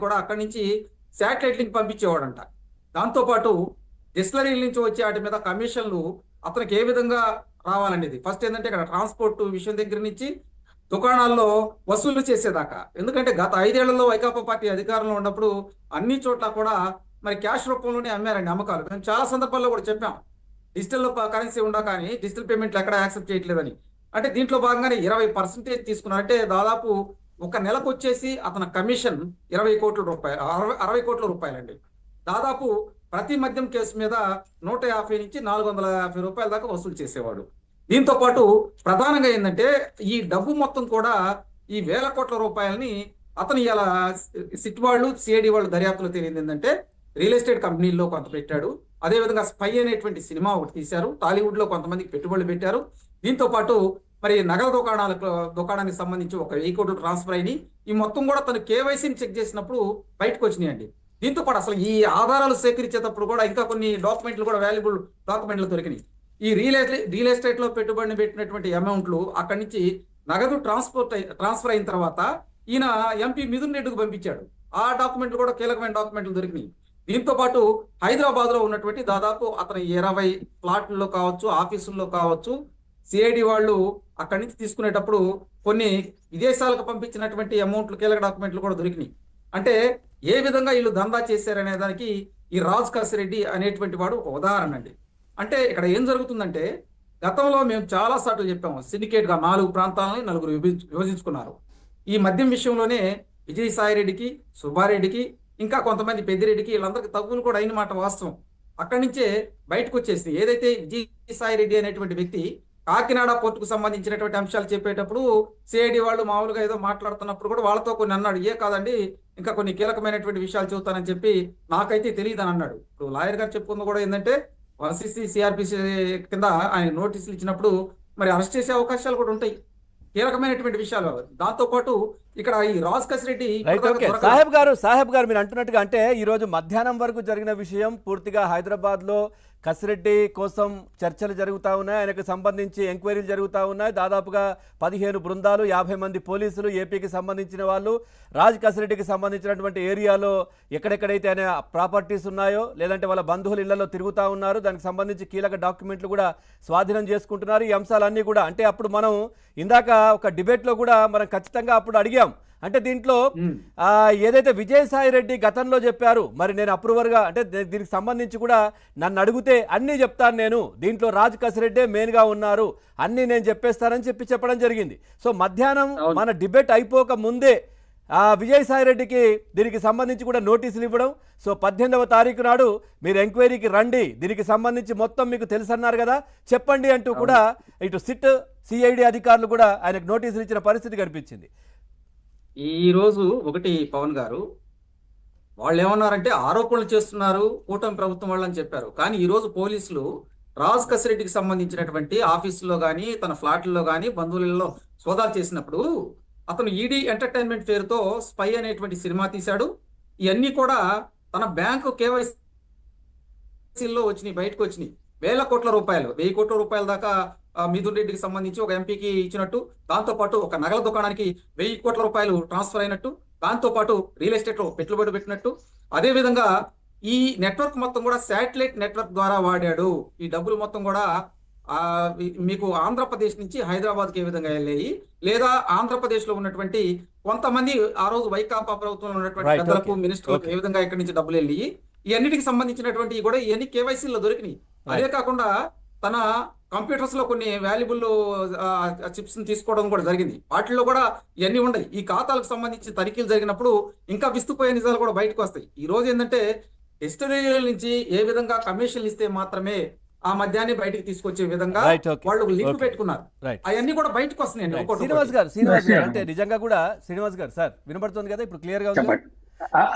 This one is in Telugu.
కూడా అక్కడి నుంచి శాటిలైట్ లింక్ పంపించేవాడంట దాంతోపాటు డిస్టిలరీల నుంచి వచ్చే వాటి మీద కమిషన్లు అతనికి ఏ విధంగా రావాలనేది. ఫస్ట్ ఏంటంటే ఇక్కడ ట్రాన్స్పోర్ట్ విషయం దగ్గర నుంచి దుకాణాల్లో వసూలు చేసేదాకా. ఎందుకంటే గత ఐదేళ్ళలో వైకాపా పార్టీ అధికారంలో ఉన్నప్పుడు అన్ని చోట్ల కూడా మరి క్యాష్ రూపంలోనే అమ్మారండి అమ్మకాలు మేము చాలా సందర్భాల్లో కూడా చెప్పాం. డిజిటల్ కరెన్సీ ఉండా కానీ డిజిటల్ పేమెంట్లు ఎక్కడ యాక్సెప్ట్ చేయట్లేదని. అంటే దీంట్లో భాగంగానే ఇరవై పర్సెంటేజ్ తీసుకున్నారు. అంటే దాదాపు ఒక నెలకు వచ్చేసి అతని కమిషన్ ఇరవై కోట్ల రూపాయలు అరవై అరవై కోట్ల రూపాయలండి. దాదాపు ప్రతి మద్యం కేసు మీద నూట యాభై నుంచి నాలుగు వందల యాభై రూపాయల దాకా వసూలు చేసేవాడు. దీంతో పాటు ప్రధానంగా ఏంటంటే ఈ డబ్బు మొత్తం కూడా ఈ వేల కోట్ల రూపాయలని అతను ఇలా సిట్ వాళ్ళు సిఐడి వాళ్ళు దర్యాప్తులో తెలియదు ఏంటంటే రియల్ ఎస్టేట్ కంపెనీల్లో కొంత పెట్టాడు. అదేవిధంగా స్పై అనేటువంటి సినిమా ఒకటి తీశారు. టాలీవుడ్లో కొంతమందికి పెట్టుబడులు పెట్టారు. దీంతో పాటు మరి నగల దుకాణాలకు దుకాణానికి సంబంధించి ఒక వెయ్యి కోట్లు ట్రాన్స్ఫర్ అయినాయి. ఈ మొత్తం కూడా తను కేవైసీని చెక్ చేసినప్పుడు బయటకు వచ్చినాయండి. దీంతో పాటు అసలు ఈ ఆధారాలు సేకరించేటప్పుడు కూడా ఇంకా కొన్ని డాక్యుమెంట్లు కూడా వాల్యుబుల్ డాక్యుమెంట్లు దొరికినాయి. ఈ రియల్ ఎస్టేట్ రియల్ ఎస్టేట్లో పెట్టుబడిని పెట్టినటువంటి అమౌంట్లు అక్కడి నుంచి నగదు ట్రాన్స్పోర్ట్ అయి- ట్రాన్స్ఫర్ అయిన తర్వాత ఈయన ఎంపీ మిథున్ రెడ్డికి పంపించాడు. ఆ డాక్యుమెంట్లు కూడా కీలకమైన డాక్యుమెంట్లు దొరికినాయి. దీంతో పాటు హైదరాబాద్లో ఉన్నటువంటి దాదాపు అతని ఇరవై ప్లాట్లలో కావచ్చు ఆఫీసుల్లో కావచ్చు సిఐడి వాళ్ళు అక్కడి నుంచి తీసుకునేటప్పుడు కొన్ని విదేశాలకు పంపించినటువంటి అమౌంట్లు కీలక డాక్యుమెంట్లు కూడా దొరికినాయి. అంటే ఏ విధంగా వీళ్ళు దందా చేశారనే దానికి ఈ రాజ్ కసిరెడ్డి అనేటువంటి వాడు ఒక ఉదాహరణ అండి. అంటే ఇక్కడ ఏం జరుగుతుందంటే గతంలో మేము చాలా సార్లు చెప్పాము సిండికేట్గా నాలుగు ప్రాంతాలని నలుగురు విభజించు- విభజించుకున్నారు. ఈ మద్యం విషయంలోనే విజయసాయిరెడ్డికి సుబ్బారెడ్డికి ఇంకా కొంతమంది పెద్దిరెడ్డికి వీళ్ళందరికీ తగ్గులు కూడా అయిన మాట వాస్తవం. అక్కడి నుంచే బయటకు వచ్చేసింది. ఏదైతే విజయసాయిరెడ్డి అనేటువంటి వ్యక్తి కాకినాడ పోర్టుకు సంబంధించినటువంటి అంశాలు చెప్పేటప్పుడు సిఐడి వాళ్ళు మామూలుగా ఏదో మాట్లాడుతున్నప్పుడు కూడా వాళ్ళతో కొన్ని అన్నాడు. ఏ కాదండి ఇంకా కొన్ని కీలకమైనటువంటి విషయాలు చెబుతానని చెప్పి నాకైతే తెలియదు అని అన్నాడు. ఇప్పుడు లాయర్ గారు చెప్పుకుంది కూడా ఏంటంటే వన్సీసీ సిఆర్పిసి కింద ఆయన నోటీసులు ఇచ్చినప్పుడు మరి అరెస్ట్ చేసే అవకాశాలు కూడా ఉంటాయి. కీలకమైనటువంటి విషయాలు. దాంతో పాటు ఇక్కడ ఈ రాజ్ కసిరెడ్డి రైట్ ఇప్పటిదాకా ఓకే. దొరకలేదు. సాహెబ్ గారు సాహెబ్ గారు మీరు అంటున్నట్టుగా అంటే ఈ రోజు మధ్యాహ్నం వరకు జరిగిన విషయం పూర్తిగా హైదరాబాద్లో కసిరెడ్డి కోసం చర్చలు జరుగుతూ ఉన్నాయి. ఆయనకు సంబంధించి ఎంక్వైరీలు జరుగుతూ ఉన్నాయి. దాదాపుగా పదిహేను బృందాలు యాభై మంది పోలీసులు ఏపీకి సంబంధించిన వాళ్ళు రాజ్ కసిరెడ్డికి సంబంధించినటువంటి ఏరియాలో ఎక్కడెక్కడైతే ఆయన ప్రాపర్టీస్ ఉన్నాయో లేదంటే వాళ్ళ బంధువుల ఇళ్ళలో తిరుగుతూ ఉన్నారు దానికి సంబంధించి కీలక డాక్యుమెంట్లు కూడా స్వాధీనం చేసుకుంటున్నారు. ఈ అంశాలన్నీ కూడా అంటే అప్పుడు మనం ఇందాక ఒక డిబేట్లో కూడా మనం ఖచ్చితంగా అప్పుడు అడిగాం. అంటే దీంట్లో ఏదైతే విజయసాయి రెడ్డి గతంలో చెప్పారు మరి నేను అప్రూవర్గా అంటే దీనికి సంబంధించి కూడా నన్ను అడిగితే అన్నీ చెప్తాను నేను. దీంట్లో రాజ్ కసిరెడ్డే మెయిన్గా ఉన్నారు. అన్నీ నేను చెప్పేస్తానని చెప్పి చెప్పడం జరిగింది. సో మధ్యాహ్నం. మన డిబేట్ అయిపోక ముందే ఆ విజయసాయి రెడ్డికి దీనికి సంబంధించి కూడా నోటీసులు ఇవ్వడం. సో పద్దెనిమిదవ తారీఖు నాడు మీరు ఎంక్వైరీకి రండి. దీనికి సంబంధించి మొత్తం మీకు తెలుసన్నారు కదా. చెప్పండి అంటూ కూడా ఇటు సిట్ సిఐడి అధికారులు కూడా ఆయనకు నోటీసులు ఇచ్చిన పరిస్థితి కనిపించింది. ఈరోజు ఒకటి పవన్ గారు వాళ్ళు ఏమన్నారంటే ఆరోపణలు చేస్తున్నారు కూటమి ప్రభుత్వం వాళ్ళని చెప్పారు. కానీ ఈరోజు పోలీసులు రాజ్ కసిరెడ్డికి సంబంధించినటువంటి ఆఫీసులో కానీ తన ఫ్లాట్లో కానీ బంధువులలో సోదాలు చేసినప్పుడు అతను ఈడీ ఎంటర్టైన్మెంట్ పేరుతో స్పై అనేటువంటి సినిమా తీశాడు. ఇవన్నీ కూడా తన బ్యాంకు కేవైసీలో వచ్చినాయి బయటకు వచ్చినాయి. వేల కోట్ల రూపాయలు వెయ్యి కోట్ల రూపాయల దాకా మిథున్ రెడ్డికి సంబంధించి ఒక ఎంపీకి ఇచ్చినట్టు దాంతో పాటు ఒక నగల దుకాణానికి వెయ్యి కోట్ల రూపాయలు ట్రాన్స్ఫర్ అయినట్టు దాంతో పాటు రియల్ ఎస్టేట్లో పెట్టుబడి పెట్టినట్టు. అదే విధంగా ఈ నెట్వర్క్ మొత్తం కూడా శాటిలైట్ నెట్వర్క్ ద్వారా వాడాడు. ఈ డబ్బులు మొత్తం కూడా మీకు ఆంధ్రప్రదేశ్ నుంచి హైదరాబాద్కి ఏ విధంగా వెళ్ళాయి? లేదా ఆంధ్రప్రదేశ్లో ఉన్నటువంటి కొంతమంది ఆ రోజు వైకాపా ప్రభుత్వంలో ఉన్నటువంటి పెద్దలకు మినిస్టర్లకు. ఏ విధంగా ఇక్కడి నుంచి డబ్బులు వెళ్ళి ఇవన్నిటికి సంబంధించినటువంటి కూడా ఇవన్నీ కేవైసీలో దొరికినాయి. అదే కాకుండా తన కంప్యూటర్స్లో కొన్ని వాల్యుబుల్ చిప్స్ తీసుకోవడం కూడా జరిగింది. వాటిల్లో కూడా ఇవన్నీ ఉన్నాయి ఈ ఖాతాలకు సంబంధించి తనిఖీలు జరిగినప్పుడు ఇంకా విస్తుపోయే నిజాలు కూడా బయటకు వస్తాయి. ఈ రోజు ఏంటంటే హిస్టరీల నుంచి ఏ విధంగా కమిషన్లు ఇస్తే మాత్రమే ఆ మద్యాన్ని బయటికి తీసుకొచ్చే విధంగా వాళ్ళు లింక్. పెట్టుకున్నారు. అవన్నీ కూడా బయటకు వస్తున్నాయండి. ఒక్కొక్కటి శ్రీనివాస్ గారు శ్రీనివాస్ గారు. అంటే నిజంగా కూడా శ్రీనివాస్ గారు సార్ వినపడుతుంది కదా? ఇప్పుడు క్లియర్గా ఉంది.